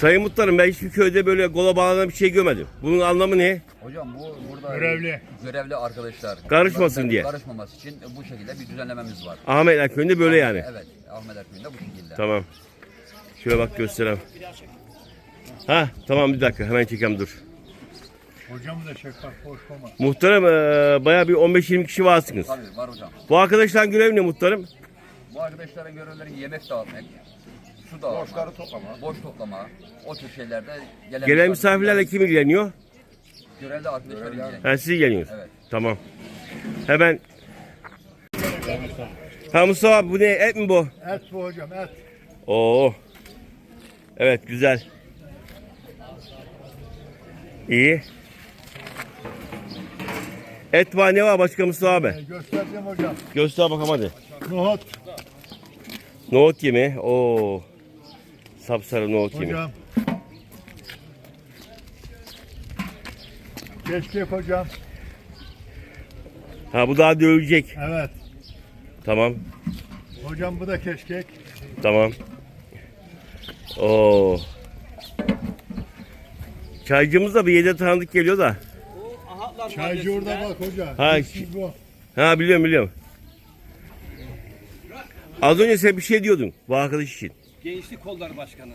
Sayın Muhtarım ben hiçbir köyde böyle kola bağlanan bir şey görmedim. Bunun anlamı ne? Hocam bu burada Görevli. görevli arkadaşlar Karışmasın bunların diye. Karışmaması için bu şekilde bir düzenlememiz var. Ahmet köyünde böyle yani. Evet, Ahmet Erköy'ünde bu şekilde. Tamam. Şöyle bak göstereyim. Ha tamam bir dakika hemen çekeyim dur. Hocam da şeffaf boş olmaz. Muhtarım eee bayağı bir 15-20 kişi varsınız. Tabii var hocam. Bu arkadaşların görevi ne muhtarım? Bu arkadaşların görevleri yemek dağıtmak, su dağıtmak, boşları toplama, boş toplama, o tür şeylerde gelen, Gelen misafirlerle kim ilgileniyor? görevli arkadaşlar ilgileniyor. Ha siz ilgileniyorsunuz. Evet. Tamam. Hemen. Ha Mustafa abi bu ne? Et mi bu? Et bu hocam et. Oo. Evet güzel. İyi. Et var ne var başka Mustafa abi? E, göstereceğim hocam. Göster bakalım hadi. Nohut Nohut yemi. Oo. Sapsarı nohut yemi. hocam. Keşkek hocam. Ha bu daha dövülecek. Evet. Tamam. Hocam bu da keşkek. Tamam. Oo. Çaycımız da bir yedi tanıdık geliyor da. Çaycı orada bak hocam. Ha, Keşkek bu. Ha biliyorum biliyorum. Az önce sen bir şey diyordun bu arkadaş için. Gençlik Kolları Başkanı.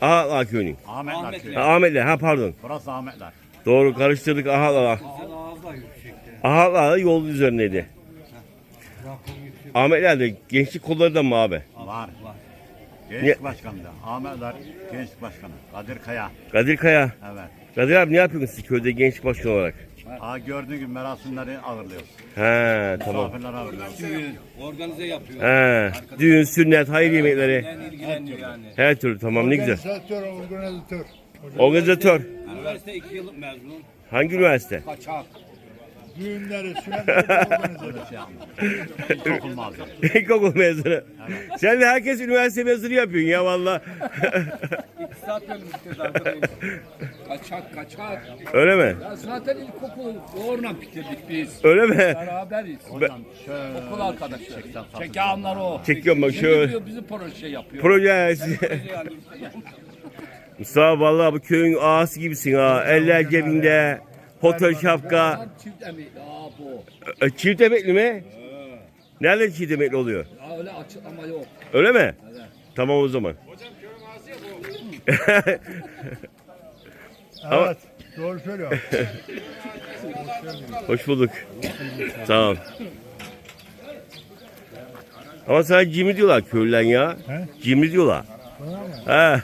Aha köyünün. Ahmetler Ahmet köyü. Ha, Ahmetler ha pardon. Burası Ahmetler. Doğru karıştırdık Ahatlar. Ağzı ağızla yüksekte. Yol üzerindeydi. Ahmetler de gençlik kolları da mı abi? Var. Gençlik başkanı da. Ahmetler gençlik başkanı. Kadir Kaya. Kadir Kaya. Evet. Kadir abi ne yapıyorsunuz siz köyde gençlik başkanı olarak? Aa, gördüğün gibi merasimleri ağırlıyoruz. He tamam. Misafirleri ağırlıyoruz. Düğün organize yapıyor. He düğün, sünnet, hayır yemekleri. İlgileniyor yani. Her türlü tamam ne güzel. Organizatör, organizatör. Organizatör. Üniversite iki yıllık mezun. Hangi üniversite? Kaçak. Düğünleri, sünnetleri organizatör. Öyle şey olmaz. İlkokul mezunu. Sen de herkes üniversite mezunu yapıyorsun ya valla. İktisat bölümünde arkadayım. Kaçak kaçak. Öyle mi? Ya zaten ilkokul doğrudan bitirdik biz. Öyle mi? Beraberiz. Hocam şöyle Okul arkadaşlar. Çekanlar o. Çekiyorum bak Şimdi şöyle. diyor bizi proje yapıyor. Proje. Yani Mustafa vallahi bu köyün ağası gibisin ha. Eller cebinde. Şapka. çift emekli. Bu. E, Çift emekli mi? Nereden çift emekli oluyor? Ya öyle açıklama yok. Öyle mi? Tamam o zaman. Evet. Doğru söylüyor. Hoş bulduk. Sağ ol. Ama sana cimri diyorlar köylüler ya. He? Cimri diyorlar. He.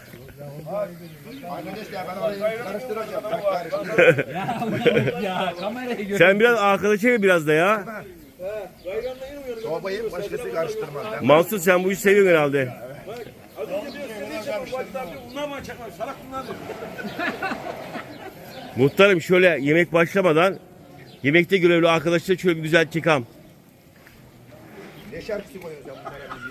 Ya kamerayı gör. Sen biraz arkadaşa gel biraz da ya. Babayı başkası karıştırmaz. Ben Mansur sen bu işi seviyorsun herhalde. Muhtarım şöyle yemek başlamadan yemekte görevli arkadaşlar şöyle bir güzel çıkam. ne şarkısı koyuyorsun sen bunlara?